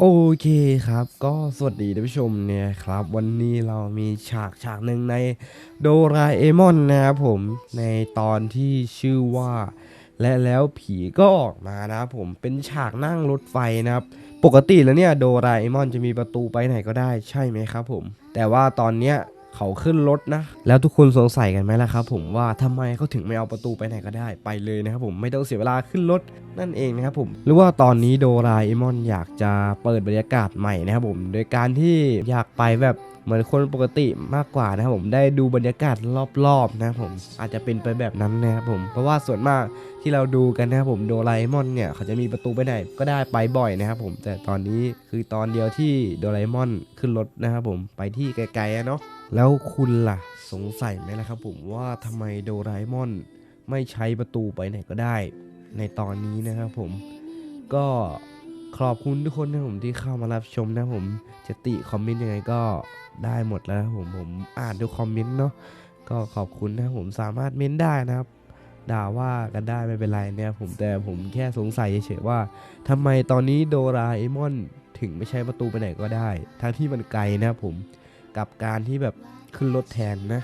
โอเคครับ ก็สวัสดีท่านผู้ชมเนี่ยครับ วันนี้เรามีฉากฉากหนึ่งในโดราเอมอนนะครับผมในตอนที่ชื่อว่า และแล้วผีก็ออกมานะครับผมเป็นฉากนั่งรถไฟนะครับ ปกติแล้วเนี่ยโดราเอมอนจะมีประตูไปไหนก็ได้ใช่ไหมครับผม แต่ว่าตอนเนี้ย เขาขึ้นรถนะ แล้วทุกคนสงสัยกันไหมล่ะครับผมว่าทำไมเขาถึงไม่เอาประตูไปไหนก็ได้ไปเลยนะครับผมไม่ต้องเสียเวลาขึ้นรถนั่นเองนะครับผมหรือว่าตอนนี้โดราเอมอนอยากจะเปิดบรรยากาศใหม่นะครับผมโดยการที่อยากไปแบบ เหมือนคนปกติมากกว่านะครับผมได้ดูบรรยากาศรอบๆนะครับผมอาจจะเป็นไปแบบนั้นนะครับผมเพราะว่าส่วนมากที่เราดูกันนะครับผมโดราเอมอนเนี่ยเขาจะมีประตูไปไหนก็ได้ไปบ่อยนะครับผมแต่ตอนนี้คือตอนเดียวที่โดราเอมอนขึ้นรถนะครับผมไปที่ไกลๆเนาะแล้วคุณล่ะสงสัยไหมล่ะครับผมว่าทำไมโดราเอมอนไม่ใช้ประตูไปไหนก็ได้ ในตอนนี้นะครับผมก็ ขอบคุณทุกคนนะผมที่เข้ามารับชมนะผมจะติคอมเมนต์ยังไงก็ได้หมดแล้วนะผมผมอ่านทุกคอมเมนต์เนาะก็ขอบคุณนะผมสามารถเม้นได้นะครับด่าว่ากันได้ไม่เป็นไรเนี่ยผมแต่ผมแค่สงสัยเฉยๆว่าทำไมตอนนี้โดราเอมอนถึงไม่ใช้ประตูไปไหนก็ได้ทั้งที่มันไกลนะผมกับการที่แบบขึ้นรถแทนนะ